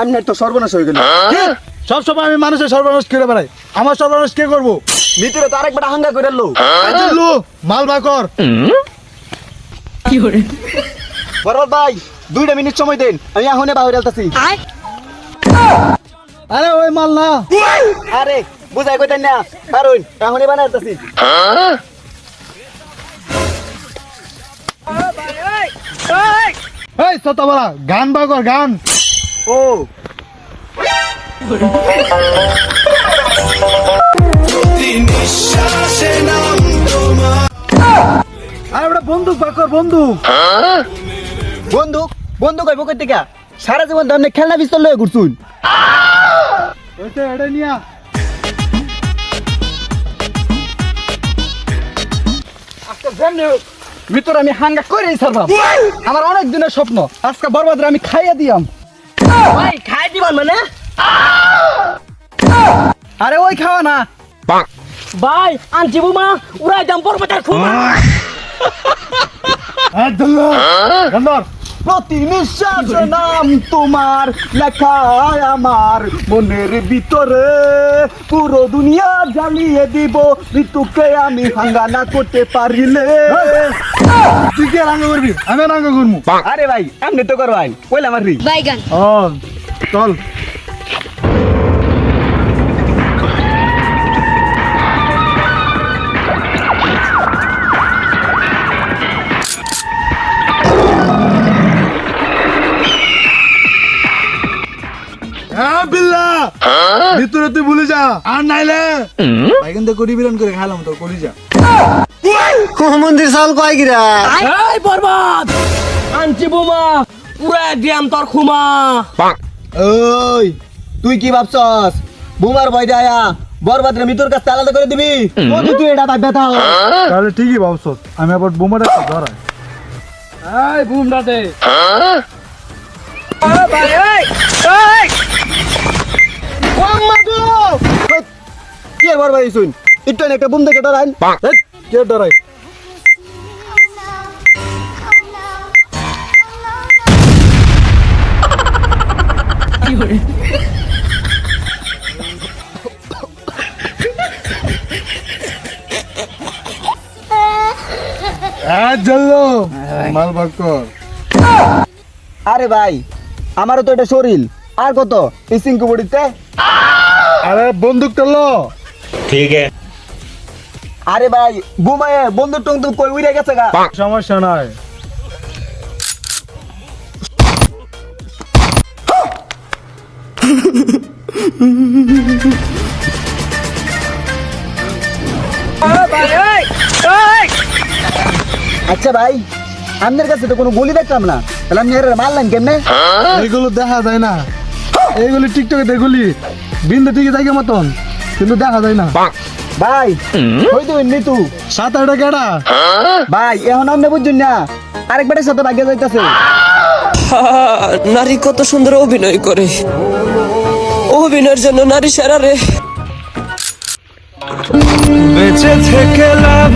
আমি না তো সর্বনাশ হয়ে গেল। সব সময় আমি মানুষের সর্বনাশ করে বেড়াই। আমার সর্বনাশ কে করব? ভিতরে তো আরেকবার হাঙ্গা করে লো। এই জুল্লু, মাল বার কর। বরবাদ ভাই দুইটা মিনিট সময় দেন আমি এখনই বাহির আলতাছি। আরে ওই মাল না। আরে বুঝাই কইতেন না। কারণ এখনই বানাই আলতাছি। এই সতাবলা গান বার কর গান। ও। আরে বন্দুক বন্দুক। বন্দুক বন্দুক থেকে? সারা জীবন তো আপনি খেলনা পিস্তল লয়ে ঘুরছুন। এটা নিয়া। ভিতরে আমি হাঙ্গা করেই আমার অনেক দিনের স্বপ্ন আজকে বরবাদের আমি খাইয়া দিয়াম। ভাই খাই দিবান মানে? আরে ওই খাওয়া না। ভাই আনছি বুমা উড়াই দাম পর্বতের হ্যাঁ? ধর। প্রতি নিঃশ্বাস নাম তোমার লেখা আমার মনের ভিতরে। পুরো দুনিয়া জ্বালিয়ে দিব ঋতুকে আমি হাঙ্গানা করতে পারিলে। তুই কে রাঙ্গ করবি? আমি রাঙ্গ করব আরে ভাই এমনি তো করবাই কইলা মারি বাইগান ও চল। হ্যাঁ ভিতরে তুই ভুলে যা আর নাইলে বাইগান তো করি বিরান করে খাইলাম তো করি যা। মন্দির চাল কয় গিরা? এই বরবাদ! আনছি বুমা। উড়াই দিয়াম তোর খুমা। ওই তুই কি ভাবছস? বুমার ভয় আয়া বরবাদের মৃত্যুর কাছে আলাদা করে দিবি? যদি তুই এটা ভাববে থাক তাহলে ঠিকই ভাবছ আমি আবার বোমাটা ধরাই। এই বুমটা দে কি আর বরবাদ শুন? একটু একটা বুম দেখে ডরাইন কে ডরাই মাল কর আরে ভাই আমারও তো এটা শরীর। আর কত? এই সিঙ্কু বডিতে? আরে বন্দুক টানলো আরে ভাই বুমায়ে বন্ধু টং তো কই উড়ে গেছে গা? সমস্যা নাই। আচ্ছা ভাই আপনার কাছে তো কোনো গুলি দেখলাম না। তাহলে আপনি এর মারলেন কেমনে? এইগুলো দেখা যায় না। এইগুলি টিকটকে দেখুলি বিন্দু টিকে থাকে মতন কিন্তু দেখা যায় না। ভাই ওই তো নিতু সাত আটটা কেডা? ভাই এখন আপনি বুঝছেন না আরেকবারের সাথে ভাগ্য যাইতাছে। নারী কত সুন্দর অভিনয় করে। অভিনয়ের জন্য নারী সেরা রে বেঁচে থেকে লাভ